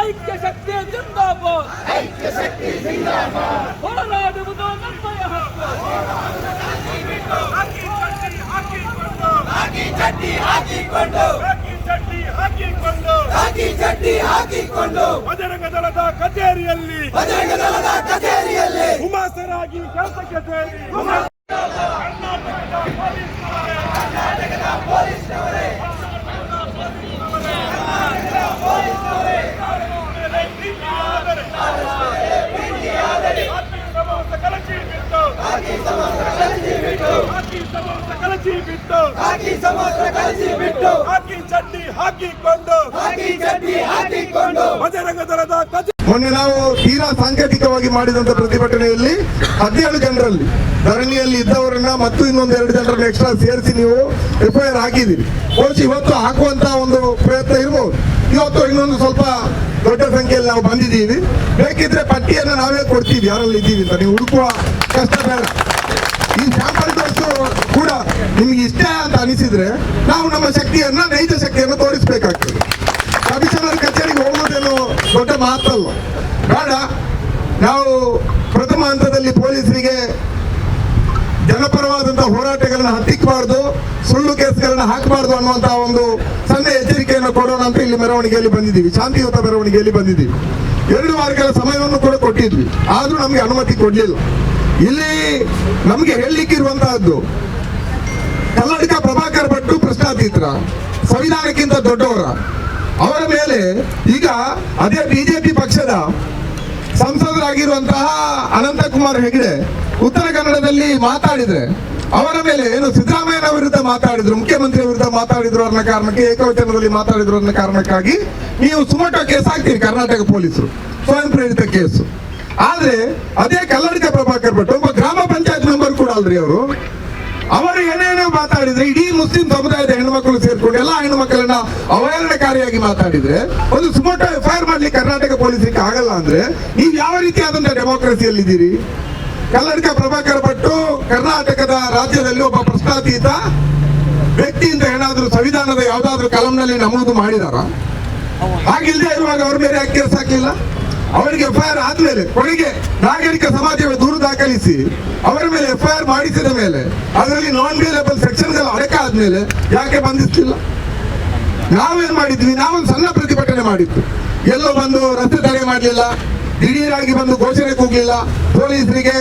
ಐಕ್ಯ ಶಕ್ತಿ ಜಿಂದಾಬಾದ್ ಐಕ್ಯ ಶಕ್ತಿ ಜಿಂದಾಬಾದ್ ಹೋರಾಡುವುದು ನಮ್ಮಯ ಹಕ್ಕು ಚಡ್ಡಿ ಹಾಕಿಕೊಂಡು ಹಾಕಿ ಚಡ್ಡಿ ಹಾಕಿಕೊಂಡು ಹಾಕಿ ಚಡ್ಡಿ ಹಾಕಿಕೊಂಡು ಬಜರಂಗ ದಳದ ಕಚೇರಿಯಲ್ಲಿ ಬಜರಂಗ ದಳದ ಕಚೇರಿಯಲ್ಲಿ ಹುಮಾಸರಾಗಿ ಕೆಲಸಕ್ಕೆ ಸೇರಿ ಹುಮಾಸ ಬಿಟ್ಟು ಹಾಕಿ ಸಮಸ್ತ ಕಳಿಸಿ ಬಿಟ್ಟು ಹಾಕಿ ಚಡ್ಡಿ ಹಾಕಿಕೊಂಡು ಹಾಕಿ ಚಡ್ಡಿ ಹಾಕಿಕೊಂಡು ಬಜರಂಗ ದಳದ ಕಚೇರಿ ಮೊನ್ನೆ ನಾವು ತೀರಾ ಸಾಂಕೇತಿಕವಾಗಿ ಮಾಡಿದಂತ ಪ್ರತಿಭಟನೆಯಲ್ಲಿ ಹದಿನೇಳು ಜನರಲ್ಲಿ ಧರಣಿಯಲ್ಲಿ ಇದ್ದವರನ್ನ ಮತ್ತು ಇನ್ನೊಂದು ಎರಡು ಜನರನ್ನ ಎಕ್ಸ್ಟ್ರಾ ಸೇರಿಸಿ ನೀವು ರಿಪೇರ್ ಹಾಕಿದ್ದೀರಿ. ಬಹುಶಃ ಇವತ್ತು ಹಾಕುವಂತ ಒಂದು ಪ್ರಯತ್ನ ಇರ್ಬೋದು. ಇವತ್ತು ಇನ್ನೊಂದು ಸ್ವಲ್ಪ ದೊಡ್ಡ ಸಂಖ್ಯೆಯಲ್ಲಿ ನಾವು ಬಂದಿದ್ದೀವಿ. ಬೇಕಿದ್ರೆ ಪಟ್ಟಿಯನ್ನು ನಾವೇ ಕೊಡ್ತೀವಿ, ಯಾರಲ್ಲಿ ಇದ್ದೀವಿ ಅಂತ. ನೀವು ಹುಡುಕುವ ಕಷ್ಟ ಬೇಡ. ಈ ಸ್ಯಾಂಪಲ್ ಟೆಸ್ಟ್ ಕೂಡ ನಿಮ್ಗೆ ಇಷ್ಟ ಅಂತ ಅನಿಸಿದ್ರೆ ನಾವು ನಮ್ಮ ಶಕ್ತಿಯನ್ನ, ನೈಜ ಶಕ್ತಿಯನ್ನು ತೋರಿಸಬೇಕಾಗ್ತದೆ. ಹೋಗುವುದೇನು ಮಾತ್ರ ಅಲ್ಲ ಬೇಡ. ನಾವು ಪ್ರಥಮ ಹಂತದಲ್ಲಿ ಪೊಲೀಸರಿಗೆ ಜನಪರವಾದಂತಹ ಹೋರಾಟಗಳನ್ನ ಹತ್ತಿಕ್ಕಬಾರ್ದು ಸುಳ್ಳು ಕೇಸ್ಗಳನ್ನ ಹಾಕಬಾರ್ದು ಅನ್ನುವಂತಹ ಒಂದು ಸಣ್ಣ ಎಚ್ಚರಿಕೆಯನ್ನು ಕೊಡೋಣ ಅಂತ ಇಲ್ಲಿ ಮೆರವಣಿಗೆಯಲ್ಲಿ ಬಂದಿದ್ದೀವಿ. ಶಾಂತಿಯುತ ಮೆರವಣಿಗೆಯಲ್ಲಿ ಬಂದಿದ್ದೀವಿ. ಎರಡು ವಾರಗಳ ಸಮಯವನ್ನು ಕೂಡ ಕೊಟ್ಟಿದ್ವಿ. ಆದರೂ ನಮಗೆ ಅನುಮತಿ ಕೊಡಲಿಲ್ಲ. ಇಲ್ಲಿ ನಮಗೆ ಹೇಳಲಿಕ್ಕಿರುವಂತಹದ್ದು ಕರ್ನಾಟಕ ಪ್ರಭಾಕರ್ ಭಟ್ಟು ಪ್ರಶ್ನಾತೀತರ ಸಂವಿಧಾನಕ್ಕಿಂತ ದೊಡ್ಡವರ. ಅವರ ಮೇಲೆ ಈಗ ಅದೇ ಬಿಜೆಪಿ ಪಕ್ಷದ ಸಂಸದರಾಗಿರುವಂತಹ ಅನಂತಕುಮಾರ್ ಹೆಗಡೆ ಉತ್ತರ ಕನ್ನಡದಲ್ಲಿ ಮಾತಾಡಿದ್ರೆ ಅವರ ಮೇಲೆ ಏನು ಸಿದ್ದರಾಮಯ್ಯನ ವಿರುದ್ಧ ಮಾತಾಡಿದ್ರು ಮುಖ್ಯಮಂತ್ರಿ ವಿರುದ್ಧ ಮಾತಾಡಿದ್ರು ಅನ್ನೋ ಕಾರಣಕ್ಕೆ ಏಕವಚನದಲ್ಲಿ ಮಾತಾಡಿದ್ರು ಅನ್ನೋ ಕಾರಣಕ್ಕಾಗಿ ನೀವು ಸುಮಟೋ ಕೇಸ್ ಹಾಕ್ತೀರಿ ಕರ್ನಾಟಕ ಪೊಲೀಸರು ಸ್ವಯಂ ಪ್ರೇರಿತ ಕೇಸು. ಆದ್ರೆ ಅದೇ ಕಲ್ಲಡಿಕ ಪ್ರಭಾಕರ್ ಭಟ್, ಒಬ್ಬ ಗ್ರಾಮ ಪಂಚಾಯತ್ ಮೆಂಬರ್ ಕೂಡ ಅಲ್ರಿ ಅವರು. ಅವರು ಏನೇನೋ ಮಾತಾಡಿದ್ರೆ, ಇಡೀ ಮುಸ್ಲಿಂ ಸಮುದಾಯದ ಹೆಣ್ಣುಮಕ್ಕಳು ಸೇರ್ಕೊಂಡು ಎಲ್ಲಾ ಹೆಣ್ಣುಮಕ್ಕಳನ್ನ ಅವಹೇಳನಕಾರಿಯಾಗಿ ಮಾತಾಡಿದ್ರೆ, ಒಂದು ಸುಮೋಟೋ ಎಫ್ಐಆರ್ ಮಾಡ್ಲಿಕ್ಕೆ ಕರ್ನಾಟಕ ಪೊಲೀಸರಿಗೆ ಆಗಲ್ಲ ಅಂದ್ರೆ, ನೀವು ಯಾವ ರೀತಿಯಾದಂತಹ ಡೆಮೋಕ್ರಸಿಯಲ್ಲಿದ್ದೀರಿ? ಕಲ್ಲಡ್ಕ ಪ್ರಭಾಕರ್ ಭಟ್ಟು ಕರ್ನಾಟಕದ ರಾಜ್ಯದಲ್ಲಿ ಒಬ್ಬ ಪ್ರಶ್ನಾತೀತ ವ್ಯಕ್ತಿಯಿಂದ ಏನಾದ್ರೂ ಸಂವಿಧಾನದ ಯಾವ್ದಾದ್ರು ಕಲಂನಲ್ಲಿ ನಮೂದು ಮಾಡಿದಾರ? ಹಾಗಿಲ್ಲದೆ ಇರುವಾಗ ಅವ್ರ ಮೇಲೆ ಯಾಕೆ ಕೇಸ್ ಅವರಿಗೆ ಎಫ್ಐಆರ್ ಆದ ಮೇಲೆ ಆದ್ಮೇಲೆ ಕೊನೆಗೆ ನಾಗರಿಕ ಸಮಾಜವೇ ದೂರು ದಾಖಲಿಸಿ ಅವರ ಮೇಲೆ ಎಫ್ಐಆರ್ ಮಾಡಿಸಿದ ಮೇಲೆ ಅದರಲ್ಲಿ ನಾನ್ ಬೇಲೇಬಲ್ ಸೆಕ್ಷನ್ಗಳು ಅಡಕ ಆದ್ಮೇಲೆ ಯಾಕೆ ಬಂಧಿಸ್ತಿಲ್ಲ ನಾವೇನ್ ಮಾಡಿದ್ವಿ? ನಾವೊಂದು ಸಣ್ಣ ಪ್ರತಿಭಟನೆ ಮಾಡಿದ್ದು. ಎಲ್ಲೋ ಬಂದು ರಸ್ತೆ ತಡೆ ಮಾಡಲಿಲ್ಲ, ದಿಢೀರಾಗಿ ಬಂದು ಘೋಷಣೆ ಕೂಗ್ಲಿಲ್ಲ, ಪೊಲೀಸರಿಗೆ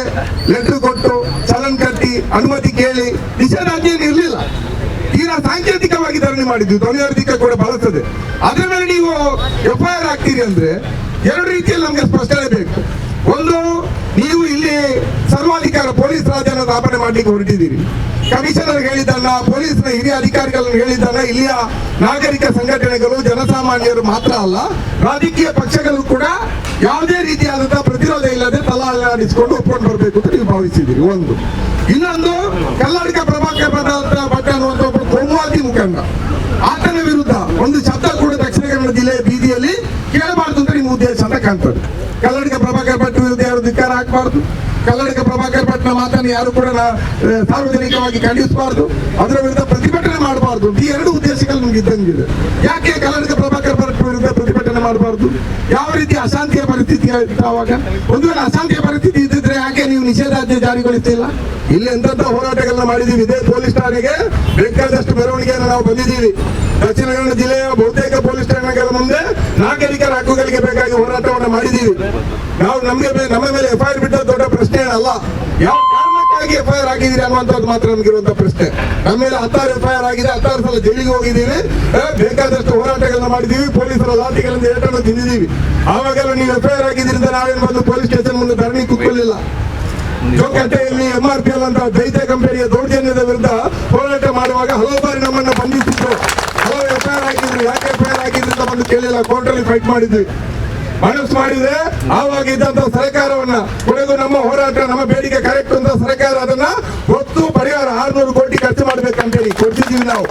ಲೆಟರ್ ಕೊಟ್ಟು ಚಲನ್ ಕಟ್ಟಿ, ಅನುಮತಿ ಕೇಳಿ, ನಿಷೇಧಾಜ್ಞೆ ಇರಲಿಲ್ಲ. ತೀರಾ ಸಾಂಕೇತಿಕವಾಗಿ ಧರಣಿ ಮಾಡಿದ್ವಿ, ಧ್ವನಿವರ್ಧಿಕ ಕೂಡ ಬಳಸ್ತದೆ. ಅದರ ಮೇಲೆ ನೀವು ಎಫ್ಐಆರ್ ಆಗ್ತೀರಿ ಅಂದ್ರೆ ಎರಡು ರೀತಿಯಲ್ಲಿ ನಮಗೆ ಸ್ಪಷ್ಟನೆ ಬೇಕು. ಒಂದು, ನೀವು ಇಲ್ಲಿ ಸರ್ವಾಧಿಕಾರ ಪೊಲೀಸ್ ರಾಜ್ಯನ ಸ್ಥಾಪನೆ ಮಾಡಲಿಕ್ಕೆ ಹೊರಟಿದ್ದೀರಿ. ಕಮಿಷನರ್ ಹೇಳಿದ್ದಲ್ಲ, ಪೊಲೀಸ್ನ ಹಿರಿಯ ಅಧಿಕಾರಿಗಳನ್ನು ಹೇಳಿದ್ದಲ್ಲ, ಇಲ್ಲಿಯ ನಾಗರಿಕ ಸಂಘಟನೆಗಳು, ಜನಸಾಮಾನ್ಯರು ಮಾತ್ರ ಅಲ್ಲ, ರಾಜಕೀಯ ಪಕ್ಷಗಳು ಕೂಡ ಯಾವುದೇ ರೀತಿಯಾದಂತಹ ಪ್ರತಿರೋಧ ಇಲ್ಲದೆ ತಲಾಡಿಸಿಕೊಂಡು ಒಪ್ಕೊಂಡು ಬರಬೇಕು ಅಂತ ನೀವು ಭಾವಿಸಿದ್ದೀರಿ. ಒಂದು. ಇನ್ನೊಂದು, ಕರ್ನಾಟಕ ಪ್ರಭಾಕರ್ ಭಟ್ ಅನ್ನುವಂಥ ಒಬ್ಬ ಕೋಮುವಾದಿ ಮುಖಂಡ. ಆತನ ವಿರುದ್ಧ ಒಂದು ಶಬ್ದ ಕೂಡ ದಕ್ಷಿಣ ಕನ್ನಡ ಜಿಲ್ಲೆಯ ಬೀದಿಯಲ್ಲಿ ಉದ್ದೇಶ ಅಂತ ಕಾಣ್ತದೆ. ಕನ್ನಡಿಗ ಪ್ರಭಾಕರ್ ಭಟ್ ವಿರುದ್ಧ ಯಾರು ಧಿಕ್ಕಾರ ಹಾಕಬಾರ್ದು? ಕನ್ನಡಿಗ ಪ್ರಭಾಕರ್ ಭಟ್ನ ಮಾತನ್ನು ಯಾರು ಕೂಡ ಸಾರ್ವಜನಿಕವಾಗಿ ಖಂಡಿಸಬಾರ್ದು. ಅದರ ವಿರುದ್ಧ ಪ್ರತಿಭಟನೆ ಮಾಡಬಾರ್ದು ಈ ಎರಡು ಉದ್ದೇಶಗಳು ನಮ್ಗೆ ಇದ್ದಂಗಿದೆ ಯಾಕೆ ಕನ್ನಡಿಗ ಪ್ರಭಾಕರ್ ಭಟ್ ವಿರುದ್ಧ ಪ್ರತಿಭಟನೆ ಮಾಡಬಾರ್ದು? ಯಾವ ರೀತಿ ಅಶಾಂತಿಯ ಪರಿಸ್ಥಿತಿ ಅವಾಗ ಒಂದು ವೇಳೆ ಅಶಾಂತಿಯ ಪರಿಸ್ಥಿತಿ ಇದ್ದಿದ್ರೆ ಯಾಕೆ ನೀವು ನಿಷೇಧಾಜ್ಞೆ ಜಾರಿಗೊಳಿಸ್ತಿಲ್ಲ? ಇಲ್ಲಿ ಎಂತೆಂತ ಹೋರಾಟಗಳನ್ನ ಮಾಡಿದೀವಿ. ಇದೇ ಪೊಲೀಸ್ ಠಾಣೆಗೆ ಬೇಕಾದಷ್ಟು ಮೆರವಣಿಗೆಯನ್ನು ನಾವು ಬಂದಿದ್ದೀವಿ. ದಕ್ಷಿಣ ಕನ್ನಡ ಜಿಲ್ಲೆಯ ಬಹುತೇಕ ಪೊಲೀಸ್ ಠಾಣೆಗಳ ಮುಂದೆ ನಾಗರಿಕರ ಹಕ್ಕುಗಳಿಗೆ ಬೇಕಾಗಿ ಹೋರಾಟವನ್ನು ಮಾಡಿದ್ದೀವಿ. ನಾವು ನಮಗೆ ನಮ್ಮ ಮೇಲೆ ಎಫ್ ಐ ಬಿಟ್ಟ ದೊಡ್ಡ ಪ್ರಶ್ನೆ ಏನಲ್ಲ? ಯಾವ ಕಾರಣಕ್ಕಾಗಿ ಎಫ್ ಐ ಆರ್ ಆಗಿದ್ದೀರಿ ಅನ್ನುವಂಥದ್ದು ಮಾತ್ರ ನಮಗಿರುವಂತ ಪ್ರಶ್ನೆ. ನಮ್ಮ ಮೇಲೆ ಹತ್ತಾರು ಎಫ್ ಐ ಆರ್ ಆಗಿದೆ, ಹತ್ತಾರು ಸಲ ಜೈಲಿಗೆ ಹೋಗಿದ್ದೀವಿ. ಬೇಕಾದಷ್ಟು ಹೋರಾಟಗಳನ್ನ ಮಾಡಿದ್ದೀವಿ. ಪೊಲೀಸರ ಲಾಠಿಗಳಿಂದ ಏಟನ್ನು ತಿಂದಿದ್ದೀವಿ. ಆವಾಗೆಲ್ಲ ನೀವು ಎಫ್ ಐ ಆರ್ ಆಗಿದ್ದೀರಿ ಅಂತ ನಾವೇನು ಬಂದು ಪೊಲೀಸ್ ಸ್ಟೇಷನ್ ಮುಂದೆ ಧರಣಿ ಕುಕ್ಕಲಿಲ್ಲ ಎಂಆರ್ಪಿಎಲ್ ಅಂತ ದೈತ್ಯ ಕಂಪನಿಯ ದೌರ್ಜನ್ಯದ ವಿರುದ್ಧ ಹೋರಾಟ ಮಾಡುವಾಗ ಹಲವು ಬಾರಿ ನಮ್ಮನ್ನು ಬಂಧಿಸಿದ್ರು ಹಲವು ಎಫ್ ಐ ಆರ್ ಹಾಕಿದ್ರು ಯಾಕೆ ಎಫ್ ಐ ಬಂದು ಕೇಳಿಲ್ಲ ಕೋರ್ಟಲ್ಲಿ ಫೈಟ್ ಮಾಡಿದ್ವಿ. ಮನಸ್ಸು ಮಾಡಿದ್ರೆ ಆವಾಗ ಇದ್ದಂತ ಸರ್ಕಾರವನ್ನ, ಕೊನೆಗೂ ನಮ್ಮ ಹೋರಾಟ, ನಮ್ಮ ಬೇಡಿಕೆ ಕರೆಕ್ಟ್ ಅಂತ ಸರ್ಕಾರ ಅದನ್ನ ಒತ್ತು ಪರಿಹಾರ ಆರ್ನೂರು ಕೋಟಿ ಖರ್ಚು ಮಾಡ್ಬೇಕಂತೇಳಿ ಕೊಡ್ತಿದ್ದೀವಿ ನಾವು.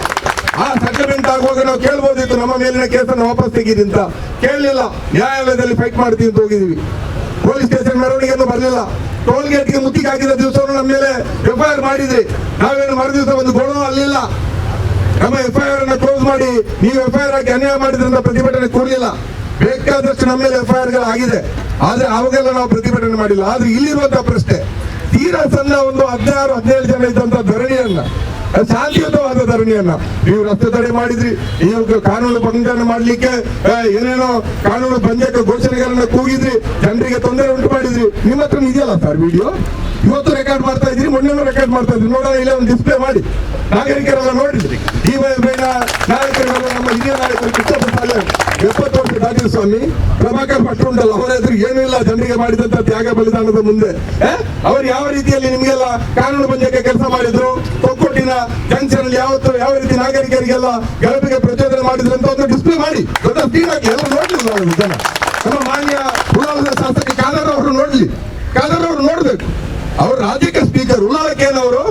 ಆ ಸೆಟಲ್ಮೆಂಟ್ ಆಗುವಾಗ ನಾವು ಕೇಳ್ಬೋದಿತ್ತು, ನಮ್ಮ ಮೇಲಿನ ಕೇಸನ್ನು ವಾಪಸ್ ತೆಗೀರಿ ಅಂತ. ಕೇಳಲಿಲ್ಲ. ನ್ಯಾಯಾಲಯದಲ್ಲಿ ಫೈಟ್ ಮಾಡ್ತೀವಿ ಅಂತ ಹೋಗಿದ್ವಿ. ಪೊಲೀಸ್ ಸ್ಟೇಷನ್ ಮೆರವಣಿಗೆಯನ್ನು ಬರಲಿಲ್ಲ. ಟೋಲ್ ಗೇಟ್ಗೆ ಮುತ್ತಿಗೆ ಹಾಕಿದ ದಿವಸವನ್ನು ನಮ್ಮ ಮೇಲೆ ಎಫ್ಐಆರ್ ಮಾಡಿದ್ರಿ ನಾವೇನು ಮರು ದಿವಸ ಒಂದು ಗೋಳು ಅಲ್ಲಿಲ್ಲ. ನಮ್ಮ ಎಫ್ಐಆರ್ ಅನ್ನ ಕ್ಲೋಸ್ ಮಾಡಿ, ನೀವು ಎಫ್ಐಆರ್ ಆಗಿ ಅನ್ಯಾಯ ಮಾಡಿದ್ರಿಂದ ಪ್ರತಿಭಟನೆ ಕೂರಲಿಲ್ಲ. ಬೇಕಾದಷ್ಟು ನಮ್ಮ ಮೇಲೆ ಎಫ್ಐಆರ್ ಆಗಿದೆ. ಆದ್ರೆ ಅವಾಗೆಲ್ಲ ನಾವು ಪ್ರತಿಭಟನೆ ಮಾಡಿಲ್ಲ. ಆದ್ರೆ ಇಲ್ಲಿರುವಂತಹ ಪ್ರಶ್ನೆ, ತೀರಾ ಸಣ್ಣ ಒಂದು ಹದಿನಾರು, ಹದಿನೇಳು ಜನ ಇದ್ದಂತ ಧರಣಿಯನ್ನ ಶಾಂತಿಯುತವಾದ ಧರಣಿಯನ್ನ. ನೀವು ರಸ್ತೆ ತಡೆ ಮಾಡಿದ್ರಿ. ನೀವು ಕಾನೂನು ಭಂಗನ ಮಾಡ್ಲಿಕ್ಕೆ ಏನೇನೋ ಕಾನೂನು ಭಂಗಕ್ಕೆ ಘೋಷಣೆಗಳನ್ನ ಕೂಗಿದ್ರಿ. ಜನರಿಗೆ ತೊಂದರೆ ಉಂಟು ಮಾಡಿದ್ರಿ. ನಿಮ್ಮ ಹತ್ರ ಇದೆಯಲ್ಲ ಸರ್ ವಿಡಿಯೋ? ಇವತ್ತು ರೆಕಾರ್ಡ್ ಮಾಡ್ತಾ ಇದ್ರಿ ಮೊನ್ನೆನೂ ರೆಕಾರ್ಡ್ ಮಾಡ್ತಾ ಇದ್ರಿ ನೋಡೋಣ, ಇಲ್ಲ ಒಂದು ಡಿಸ್ಪ್ಲೇ ಮಾಡಿ. ನಾಗರಿಕರೆಲ್ಲ ನೋಡಿದ್ರಿ ಈ ಬೇಡ ನಾಯಕರೆಲ್ಲ ನಮ್ಮ ಹಿರಿಯ ನಾಯಕರು ಕೃಷ್ಣಪ್ಪ ಎಪ್ಪತ್ತು ದಾಟಿದ ಸ್ವಾಮಿ. ಪ್ರಭಾಕರ್ ಭಟ್ರು ಉಂಟಲ್ಲ, ಅವರ ಏನೂ ಇಲ್ಲ, ಜನರಿಗೆ ಮಾಡಿದಂತ ತ್ಯಾಗ ಬಲಿದಾನದ ಮುಂದೆ. ಅವರು ಯಾವ ರೀತಿಯಲ್ಲಿ ನಿಮಗೆಲ್ಲ ಕಾನೂನು ಬಂದಕ್ಕೆ ಕೆಲಸ ಮಾಡಿದ್ರು? ಒಕ್ಕೂಟಿನ ಜಂಕ್ಷನ್ ಅಲ್ಲಿ ಯಾವತ್ತು ಯಾವ ರೀತಿ ನಾಗರಿಕರಿಗೆಲ್ಲ ಗಲಭೆಗೆ ಪ್ರಚೋದನೆ ಮಾಡಿದ್ರೆ ಅಂತ ಒಂದು ಡಿಸ್ಪ್ಲೇ ಮಾಡಿ. ದೊಡ್ಡ ಸ್ಕ್ರೀನ್ ಹಾಕಿ. ಎಲ್ಲ ನೋಡ್ಲಿಲ್ಲ ಜನ. ನಮ್ಮ ಮಾನ್ಯ ಉಳ್ಳಾಲದ ಶಾಸಕ ಕಾದರ್ ಅವರು ನೋಡ್ಲಿ. ಕಾದರ್ ಅವರು ನೋಡ್ಬೇಕು. ಅವ್ರು ರಾಜ್ಯಕ್ಕೆ ಸ್ಪೀಕರ್ ಉಳ್ಳಾಲಕ್ಕೆ ಏನವರು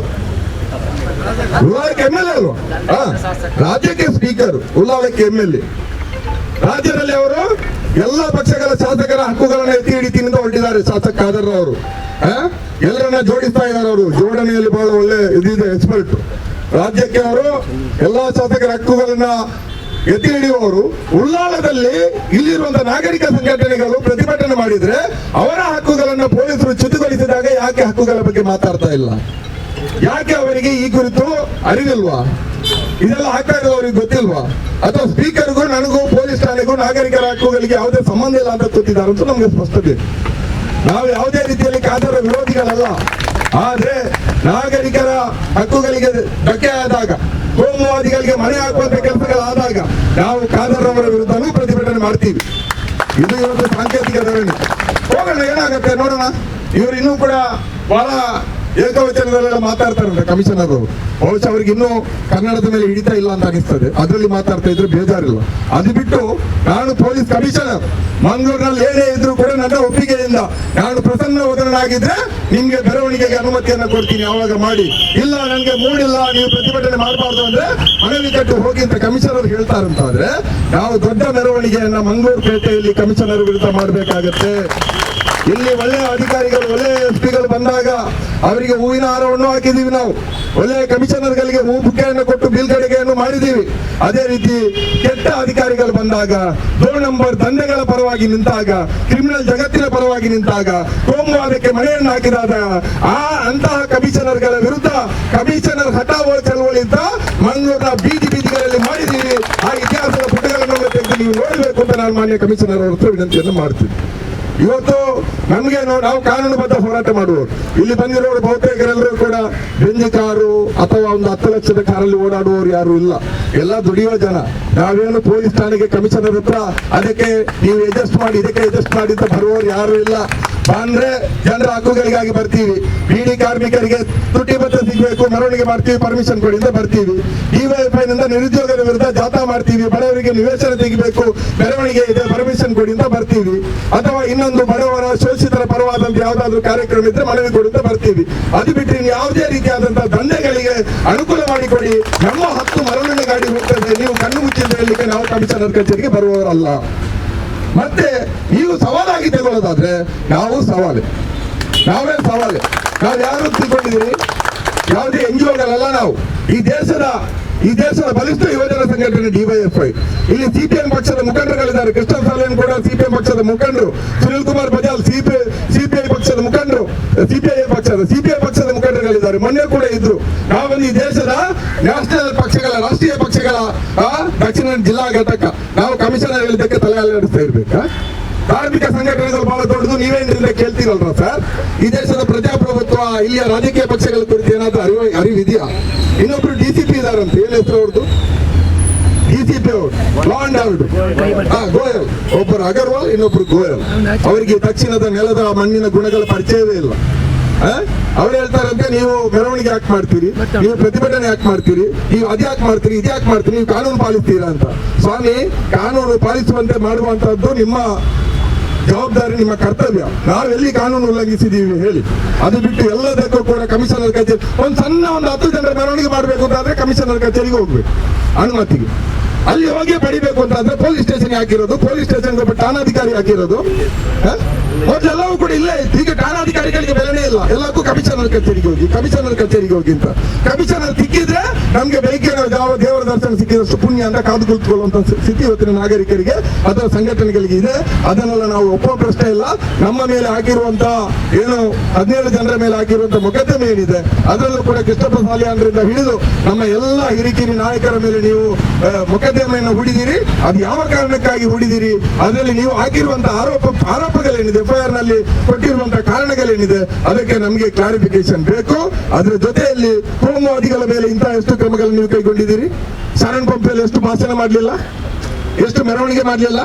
ಉಳ್ಳಾಲಕ್ಕೆ ಎಂ ಎಲ್ ಎ ರಾಜ್ಯಕ್ಕೆ ಸ್ಪೀಕರ್ ಉಳ್ಳಾಲಕ್ಕೆ ಎಂ ಎಲ್ ಎ ರಾಜ್ಯದಲ್ಲಿ ಅವರು ಎಲ್ಲ ಪಕ್ಷಗಳ ಶಾಸಕರ ಹಕ್ಕುಗಳನ್ನ ಎತ್ತಿ ಹಿಡಿತಿನಿಂದ ಹೊರಟಿದ್ದಾರೆ ಶಾಸಕ ಖಾದರ್ ಅವರು? ಎಲ್ಲರನ್ನ ಜೋಡಿಸ್ತಾ ಇದ್ದಾರೆ ಅವರು. ಜೋಡಣೆಯಲ್ಲಿ ಬಹಳ ಒಳ್ಳೆ ಇದಿದೆ ಎಕ್ಸ್ಪರ್ಟ್ ರಾಜ್ಯಕ್ಕೆ ಅವರು ಎಲ್ಲಾ ಶಾಸಕರ ಹಕ್ಕುಗಳನ್ನ ಎತ್ತಿ ಹಿಡಿಯುವವರು. ಉಳ್ಳಾಳದಲ್ಲಿ ಇಲ್ಲಿರುವಂತಹ ನಾಗರಿಕ ಸಂಘಟನೆಗಳು ಪ್ರತಿಭಟನೆ ಮಾಡಿದ್ರೆ ಅವರ ಹಕ್ಕುಗಳನ್ನ ಪೊಲೀಸರು ಚುತುಗೊಳಿಸಿದಾಗ ಯಾಕೆ ಹಕ್ಕುಗಳ ಬಗ್ಗೆ ಮಾತಾಡ್ತಾ ಇಲ್ಲ? ಯಾಕೆ ಅವರಿಗೆ ಈ ಕುರಿತು ಅರಿವಿಲ್ವಾ? ಇದೆಲ್ಲ ಆಗ್ತಾ ಇರೋದು ಅವ್ರಿಗೆ ಗೊತ್ತಿಲ್ವಾ? ಅಥವಾ ಸ್ಪೀಕರ್ಗೂ ನನಗೂ ಪೊಲೀಸ್ ಠಾಣೆಗೂ ನಾಗರಿಕರ ಹಕ್ಕುಗಳಿಗೆ ಯಾವುದೇ ಸಂಬಂಧ ಇಲ್ಲ ಅಂತ ಗೊತ್ತಿದ್ದಾರೆ ಅಂತ ನಮಗೆ ಸ್ಪಷ್ಟತೆ. ನಾವು ಯಾವುದೇ ರೀತಿಯಲ್ಲಿ ಕಾದರ ವಿರೋಧಿಗಳಲ್ಲ. ಆದ್ರೆ ನಾಗರಿಕರ ಹಕ್ಕುಗಳಿಗೆ ಧಕ್ಕೆ ಆದಾಗ, ಕೋಮುವಾದಿಗಳಿಗೆ ಮನೆ ಹಾಕುವಂತ ಕೆಲಸಗಳಾದಾಗ ನಾವು ಕಾದರ್ ಅವರ ವಿರುದ್ಧನೂ ಪ್ರತಿಭಟನೆ ಮಾಡ್ತೀವಿ. ಇದು ಇವತ್ತು ಸಾಂಕೇತಿಕ ಧೋರಣೆ. ಹೋಗೋಣ, ಏನಾಗುತ್ತೆ ನೋಡೋಣ. ಇವರು ಇನ್ನೂ ಕೂಡ ಬಹಳ ಏಕವಚನದಲ್ಲೆಲ್ಲ ಮಾತಾಡ್ತಾರಂತೆ ಕಮಿಷನರ್ ಅವರು. ಬಹುಶಃ ಅವ್ರಿಗೆ ಇನ್ನೂ ಕನ್ನಡದ ಮೇಲೆ ಹಿಡಿತಾ ಇಲ್ಲ ಅಂತ ಅನಿಸ್ತದೆ. ಅದರಲ್ಲಿ ಮಾತಾಡ್ತಾ ಇದ್ರೆ ಬೇಜಾರಿಲ್ಲ. ಅದು ಬಿಟ್ಟು ನಾನು ಪೊಲೀಸ್ ಕಮಿಷನರ್ ಮಂಗಳೂರಿನಲ್ಲಿ ಏನೇ ಇದ್ರು ಕೂಡ ನನ್ನ ಒಪ್ಪಿಗೆಯಿಂದ ನಾನು ಪ್ರಸನ್ನ ವದನಾಗಿದ್ರೆ ನಿಮ್ಗೆ ಮೆರವಣಿಗೆಗೆ ಅನುಮತಿಯನ್ನ ಕೊಡ್ತೀನಿ, ಯಾವಾಗ ಮಾಡಿ. ಇಲ್ಲ, ನನಗೆ ಮೂಡಿಲ್ಲ, ನೀವು ಪ್ರತಿಭಟನೆ ಮಾಡಬಾರ್ದು ಅಂದ್ರೆ ಮನವಿ ಕಟ್ಟು ಹೋಗಿ ಅಂತ ಕಮಿಷನರ್ ಹೇಳ್ತಾರಂತಾದ್ರೆ ನಾವು ದೊಡ್ಡ ಮೆರವಣಿಗೆಯನ್ನ ಮಂಗಳೂರು ಪೇಟೆಯಲ್ಲಿ ಕಮಿಷನರ್ ವಿರುದ್ಧ ಮಾಡಬೇಕಾಗತ್ತೆ. ಇಲ್ಲಿ ಒಳ್ಳೆಯ ಅಧಿಕಾರಿಗಳು ಒಳ್ಳೆಯ ಎಸ್ ಪಿಗಳು ಬಂದಾಗ ಅವರಿಗೆ ಹೂವಿನ ಹಾರವನ್ನು ಹಾಕಿದ್ದೀವಿ ನಾವು. ಒಳ್ಳೆಯ ಕಮಿಷನರ್ಗಳಿಗೆ ಹೂ ಬುಕ್ಕೆಯನ್ನು ಕೊಟ್ಟು ಬೀಳ್ಗಡೆಗೆಯನ್ನು ಮಾಡಿದ್ದೀವಿ. ಅದೇ ರೀತಿ ಕೆಟ್ಟ ಅಧಿಕಾರಿಗಳು ಬಂದಾಗ ಡೋರ್ ನಂಬರ್ ದಂಧೆಗಳ ಪರವಾಗಿ ನಿಂತಾಗ ಕ್ರಿಮಿನಲ್ ಜಗತ್ತಿನ ಪರವಾಗಿ ನಿಂತಾಗ ಕೋಮುವಾದಕ್ಕೆ ಮನೆಯನ್ನು ಹಾಕಿದಾಗ, ಆ ಅಂತಹ ಕಮಿಷನರ್ಗಳ ವಿರುದ್ಧ ಕಮಿಷನರ್ ಹಠಾವೋ ಚಳವಳಿ ಅಂತ ಮಂಗಳೂರಿನ ಬೀದಿ ಬೀದಿಗಳಲ್ಲಿ ಮಾಡಿದ್ದೀವಿ. ಆ ಇತಿಹಾಸದ ಪುಟಗಳನ್ನು ನೀವು ನೋಡಬೇಕು ಅಂತ ನಾನು ಮಾನ್ಯ ಕಮಿಷನರ್ ಅವರ ಹತ್ರ ವಿನಂತಿಯನ್ನು ಮಾಡ್ತೀನಿ. ಇವತ್ತು ನಮಗೆ ನಾವು ಕಾನೂನುಬದ್ಧ ಹೋರಾಟ ಮಾಡುವವರು ಇಲ್ಲಿ ಬಂದಿರೋರು ಬಹುತೇಕರೆಲ್ಲರೂ ಕೂಡ ಬೆಂಜಿ ಕಾರು ಅಥವಾ ಒಂದು ಹತ್ತು ಲಕ್ಷದ ಕಾರಲ್ಲಿ ಓಡಾಡುವವರು ಯಾರು ಇಲ್ಲ. ಎಲ್ಲ ದುಡಿಯುವ ಜನ. ನಾವೇನು ಪೊಲೀಸ್ ಠಾಣೆಗೆ ಕಮಿಷನರ್ ಹತ್ರ ಅದಕ್ಕೆ ನೀವು ಅಡ್ಜಸ್ಟ್ ಮಾಡಿ, ಇದಕ್ಕೆ ಅಡ್ಜಸ್ಟ್ ಮಾಡಿ ಅಂತ ಬರುವವರು ಯಾರು ಇಲ್ಲ. ಬಂದ್ರೆ ಜನರ ಹಕ್ಕುಗಳಿಗಾಗಿ ಬರ್ತೀವಿ. ಬೀಡಿ ಕಾರ್ಮಿಕರಿಗೆ ತುಟಿ ಭತ್ತ ಸಿಗಬೇಕು, ಮೆರವಣಿಗೆ ಮಾಡ್ತೀವಿ ಪರ್ಮಿಷನ್ ಕೊಡಿ ಅಂತ ಬರ್ತೀವಿ. ಡಿವೈಎಫ್ಐ ನಿಂದ ನಿರುದ್ಯೋಗದ ವಿರುದ್ಧ ಜಾಥಾ ಮಾಡ್ತೀವಿ. ಬಡವರಿಗೆ ನಿವೇಶನ ತೆಗಿಬೇಕು, ಮೆರವಣಿಗೆ ಇದೆ ಪರ್ಮಿಷನ್ ಕೊಡಿ ಅಂತ ಬರ್ತೀವಿ. ಅಥವಾ ಇನ್ನೊಂದು ಬಡವರ ಶೋಷಿತರ ಪರವಾದಂತ ಯಾವ್ದಾದ್ರು ಕಾರ್ಯಕ್ರಮ ಇದ್ರೆ ಮನವಿ ಕೊಡಿ ಅಂತ ಬರ್ತೀವಿ. ಅದು ಬಿಟ್ಟರೆ ಯಾವುದೇ ರೀತಿಯಾದಂತಹ ದಂಧೆಗಳಿಗೆ ಅನುಕೂಲ ಮಾಡಿಕೊಡಿ. ನಮ್ಮ ಹತ್ತು ಮರವಣಿಗೆ ಗಾಡಿ ಹೋಗ್ತದೆ ನೀವು ಕಣ್ಣು ಮುಚ್ಚಿದ್ರೆ ನಾವು ಕಮಿಷನರ್ ಕಚೇರಿಗೆ ಬರುವವರಲ್ಲ. ಮತ್ತೆ ನೀವು ಸವಾಲಾಗಿ ತಗೊಳ್ಳೋದಾದ್ರೆ ನಾವು ಸವಾಲು. ನಾವೇ ಸವಾಲು? ನಾವು ಯಾರು ತಿಳ್ಕೊಂಡಿದ್ದೀರಿ? ಯಾವುದೇ ಎನ್ ಜಿ ಒಗಳಲ್ಲ ನಾವು. ಈ ದೇಶದ ಈ ದೇಶದ ಬಲಿಷ್ಠ ಯುವಜನ ಸಂಘಟನೆ ಡಿವೈಎಫ್ಐ ಇಲ್ಲಿ ಸಿಪಿಎಂ ಪಕ್ಷದ ಮುಖಂಡರುಗಳಿದ್ದಾರೆ. ಕೃಷ್ಣ ಸಾಲೇನ್ ಕೂಡ ಸಿಪಿಎಂ ಪಕ್ಷದ ಮುಖಂಡರು. ಸುನಿಲ್ ಕುಮಾರ್ ಬಜಾಲ್ ಸಿಪಿಐ ಸಿಪಿಐ ಪಕ್ಷದ ಮುಖಂಡರು. ಸಿಪಿಐ ಪಕ್ಷದ ಸಿಪಿಐ ಪಕ್ಷದ ಮುಖಂಡರುಗಳಿದ್ದಾರೆ. ಮೊನ್ನೆ ಕೂಡ ಇದ್ರು. ನಾವೊಂದು ಈ ದೇಶದ ನ್ಯಾಷನಲ್ ಪಕ್ಷಗಳ ರಾಷ್ಟ್ರೀಯ ಪಕ್ಷಗಳ ಆ, ದಕ್ಷಿಣ ಜಿಲ್ಲಾ ಘಟಕ. ನಾವು ಕಮಿಷನರ್ ಹೇಳಿದ್ದಕ್ಕೆ ತಲೆ ಅಲ್ಲಾಡಿಸ್ತಾ ಇರ್ಬೇಕಾ? ಕಾರ್ಮಿಕ ಸಂಘಟನೆಗಳು ಬಹಳ ದೊಡ್ಡದು ನೀವೇನಿಂದ ಕೇಳ್ತೀರಲ್ರ ಸರ್? ಈ ದೇಶದ ಪ್ರಜಾಪ್ರಭುತ್ವ, ಇಲ್ಲಿಯ ರಾಜಕೀಯ ಪಕ್ಷಗಳ ಕುರಿತು ಏನಾದ್ರೂ ಅರಿವು, ಅರಿವಿದೆಯಾ? ಇನ್ನೊಬ್ರು ಡಿ ಸಿ ಪಿ ಇದಾರಂತೆ ಏನ್ ಹೆಸರು ಅವ್ರದ್ದು ಡಿ ಸಿ ಪಿ ಅವರು ಲಾಂಡ್ ಅವರು ಗೋಯಲ್. ಒಬ್ಬರು ಅಗರ್ವಾಲ್, ಇನ್ನೊಬ್ರು ಗೋಯಲ್. ಅವರಿಗೆ ದಕ್ಷಿಣದ ನೆಲದ ಮಣ್ಣಿನ ಗುಣಗಳ ಪರಿಚಯವೇ ಇಲ್ಲ? ಅವ್ರು ಹೇಳ್ತಾರಂತೆ ನೀವು ಮೆರವಣಿಗೆ ಯಾಕೆ ಮಾಡ್ತೀರಿ? ನೀವು ಪ್ರತಿಭಟನೆ ಯಾಕೆ ಮಾಡ್ತೀರಿ? ನೀವು ಅದ್ಯಾಕೆ ಮಾಡ್ತೀರಿ ಇದ್ಯಾಕೆ ಮಾಡ್ತೀರಿ? ನೀವು ಕಾನೂನು ಪಾಲಿಸ್ತೀರಾ ಅಂತ. ಸ್ವಾಮಿ ಕಾನೂನು ಪಾಲಿಸುವಂತೆ ಮಾಡುವಂತದ್ದು ನಿಮ್ಮ ಜವಾಬ್ದಾರಿ ನಿಮ್ಮ ಕರ್ತವ್ಯ. ನಾವೆಲ್ಲಿ ಕಾನೂನು ಉಲ್ಲಂಘಿಸಿದೀವಿ ಹೇಳಿ. ಅದು ಬಿಟ್ಟು ಎಲ್ಲದಕ್ಕೂ ಕೂಡ ಕಮಿಷನರ್ ಕಚೇರಿ ಒಂದು ಸಣ್ಣ ಒಂದು ಹತ್ತು ಜನರ ಮೆರವಣಿಗೆ ಮಾಡಬೇಕು ಅಂತಾದ್ರೆ ಕಮಿಷನರ್ ಕಚೇರಿಗೆ ಹೋಗ್ಬೇಕು ಅನುಮತಿಗೆ. ಅಲ್ಲಿ ಹೋಗಿ ಪಡಿಬೇಕು ಅಂತಾದ್ರೆ ಪೊಲೀಸ್ ಸ್ಟೇಷನ್ ಹಾಕಿರೋದು ಪೊಲೀಸ್ ಸ್ಟೇಷನ್ ಠಾಣಾಧಿಕಾರಿ ಹಾಕಿರೋದು? ಮೊದಲೆಲ್ಲವೂ ಕೂಡ ಇಲ್ಲೇ ಈಗ ಠಾಣಾಧಿಕಾರಿಗಳಿಗೆ ಬೆಲೆನೇ ಇಲ್ಲ. ಎಲ್ಲಕ್ಕೂ ಕಮಿಷನರ್ ಕಚೇರಿಗೆ ಹೋಗಿ, ಕಮಿಷನರ್ ಕಚೇರಿಗೆ ಹೋಗಿ ಅಂತ. ಕಮಿಷನರ್ ಸಿಕ್ಕಿದ್ರೆ ನಮ್ಗೆ ಬೆಳಿಗ್ಗೆ ಯಾವ ದೇವರ ದರ್ಶನ ಸಿಕ್ಕಿದಷ್ಟು ಪುಣ್ಯ ಅಂತ ಕಾದು ಕುಳಿತುಕೊಳ್ಳುವಂತ ಸ್ಥಿತಿ ಇವತ್ತಿನ ನಾಗರಿಕರಿಗೆ, ಅದರ ಸಂಘಟನೆಗಳಿಗೆ ಇದೆ. ಅದನ್ನೆಲ್ಲ ನಾವು ಒಪ್ಪುವ ಪ್ರಶ್ನೆ ಇಲ್ಲ. ನಮ್ಮ ಮೇಲೆ ಹಾಕಿರುವಂತಹ ಏನು ಹದಿನೇಳು ಜನರ ಮೇಲೆ ಆಗಿರುವಂತ ಮೊಕದ್ದಮೆ ಏನಿದೆ, ಅದರಲ್ಲೂ ಕೂಡ ಕೃಷ್ಣಪ್ಪ ಸಾಲಿಯಾನ್ರಿಂದ ಹಿಡಿದು ನಮ್ಮ ಎಲ್ಲ ಹಿರಿಕಿರಿ ನಾಯಕರ ಮೇಲೆ ನೀವು ಮೊಕದ್ದಮೆಯನ್ನು ಹೂಡಿದಿರಿ. ಅದು ಯಾವ ಕಾರಣಕ್ಕಾಗಿ ಹೂಡಿದಿರಿ? ಅದರಲ್ಲಿ ನೀವು ಹಾಕಿರುವಂತ ಆರೋಪ, ಆರೋಪಗಳೇನಿದೆ? ಎಫ್ಐಆರ್ನಲ್ಲಿ ಕೊಟ್ಟಿರುವಂತಹ ಕಾರಣಗಳೇನಿದೆ, ಅದಕ್ಕೆ ನಮಗೆ ಕ್ಲಾರಿಫಿಕೇಶನ್ ಬೇಕು. ಅದರ ಜೊತೆಯಲ್ಲಿ ಕೋಮುವಾದಿಗಳ ಮೇಲೆ ಇಂತಹ ಎಷ್ಟು ಕ್ರಮಗಳನ್ನು ನೀವು ಕೈಗೊಂಡಿದ್ದೀರಿ? ಸರಣ್ ಪಂಪಲ್ಲಿ ಎಷ್ಟು ಭಾಷಣ ಮಾಡಲಿಲ್ಲ? ಎಷ್ಟು ಮೆರವಣಿಗೆ ಮಾಡಲಿಲ್ಲ?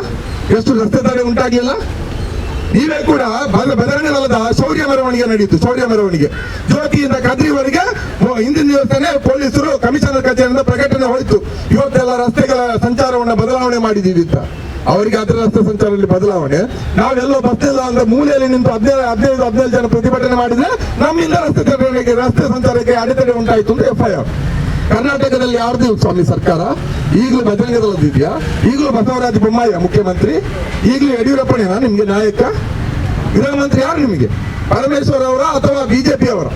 ಎಷ್ಟು ರಸ್ತೆ ತಡೆ ಉಂಟಾಗಲಿಲ್ಲ? ನೀವೇ ಕೂಡ ಬದ- ನಲದ ಶೌರ್ಯ ಮೆರವಣಿಗೆ ನಡೆಯಿತು ಶೌರ್ಯ ಮೆರವಣಿಗೆ. ಜ್ಯೋತಿಯಿಂದ ಕದ್ರಿವರೆಗೆ ಹಿಂದಿನ ದಿವಸನೇ ಪೊಲೀಸರು ಕಮಿಷನರ್ ಕಚೇರಿಯಿಂದ ಪ್ರಕಟಣೆ ಹೋಯಿತು ಇವತ್ತೆಲ್ಲ ರಸ್ತೆಗಳ ಸಂಚಾರವನ್ನ ಬದಲಾವಣೆ ಮಾಡಿದ್ದೀವಿ ಅಂತ. ಅವರಿಗೆ ಅದರ ರಸ್ತೆ ಸಂಚಾರದಲ್ಲಿ ಬದಲಾವಣೆ. ನಾವೆಲ್ಲೋ ಬರ್ತಿಲ್ಲ ಅಂದ್ರೆ ಮೂಲೆಯಲ್ಲಿ ನಿಂತು ಹದಿನೈದು ಹದಿನೈದು ಹದಿನೈದು ಜನ ಪ್ರತಿಭಟನೆ ಮಾಡಿದ್ರೆ ನಮ್ಮಿಂದ ರಸ್ತೆ ಚಟುವಟಿಕೆ ರಸ್ತೆ ಸಂಚಾರಕ್ಕೆ ಅಡೆತಡೆ ಉಂಟಾಯಿತು ಅಂತ ಎಫ್ಐಆರ್ ಕರ್ನಾಟಕದಲ್ಲಿ ಯಾರ್ದು ಸ್ವಾಮಿ ಸರ್ಕಾರ? ಈಗಲೂ ಬಜರಂಗದಲ್ಲಿದೆಯಾ ಈಗಲೂ ಬಸವರಾಜ ಬೊಮ್ಮಾಯ ಮುಖ್ಯಮಂತ್ರಿ. ಈಗಲೂ ಯಡಿಯೂರಪ್ಪನೇನಾ ನಿಮ್ಗೆ ನಾಯಕ? ಗೃಹ ಮಂತ್ರಿ ಯಾರು ನಿಮಗೆ? ಪರಮೇಶ್ವರ್ ಅವರ ಅಥವಾ ಬಿಜೆಪಿ ಅವರ?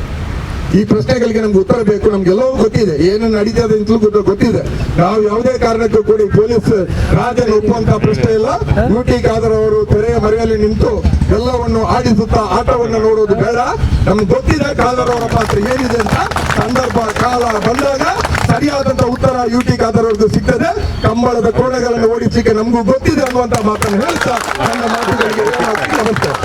ಈ ಪ್ರಶ್ನೆಗಳಿಗೆ ನಮ್ಗೆ ಉತ್ತರ ಬೇಕು. ನಮ್ಗೆಲ್ಲವೂ ಗೊತ್ತಿದೆ. ಏನು ನಡೀತದೆ ಅಂತಲೂ ಕೂಡ ಗೊತ್ತಿದೆ. ನಾವು ಯಾವುದೇ ಕಾರಣಕ್ಕೂ ಕೂಡ ಪೊಲೀಸ್ ರಾಜನ ಒಪ್ಪುವಂತ ಪ್ರಶ್ನೆ ಇಲ್ಲ. ಯು ಟಿ ಖಾದರ್ ಅವರು ತೆರೆಯ ಮರೆಯಲ್ಲಿ ನಿಂತು ಎಲ್ಲವನ್ನು ಆಡಿಸುತ್ತಾ ಆಟವನ್ನು ನೋಡೋದು ಬೇಡ. ನಮ್ಗೆ ಗೊತ್ತಿದೆ ಖಾದರ್ ಅವರ ಪಾತ್ರ ಏನಿದೆ ಅಂತ. ಸಂದರ್ಭ ಕಾಲ ಬಂದಾಗ ಸರಿಯಾದಂತ ಉತ್ತರ ಯು ಟಿ ಖಾದರ್ ಅವ್ರದ್ದು ಸಿಗ್ತದೆ. ಕಂಬಳದ ಕೋಣೆಗಳನ್ನು ಓಡಿಸಲಿಕ್ಕೆ ನಮಗೂ ಗೊತ್ತಿದೆ ಅನ್ನುವಂತ ಮಾತನ್ನು ಹೇಳ್ತಾ ನನ್ನ ಮಾತುಗಳಿಗೆ. ನಮಸ್ತೆ.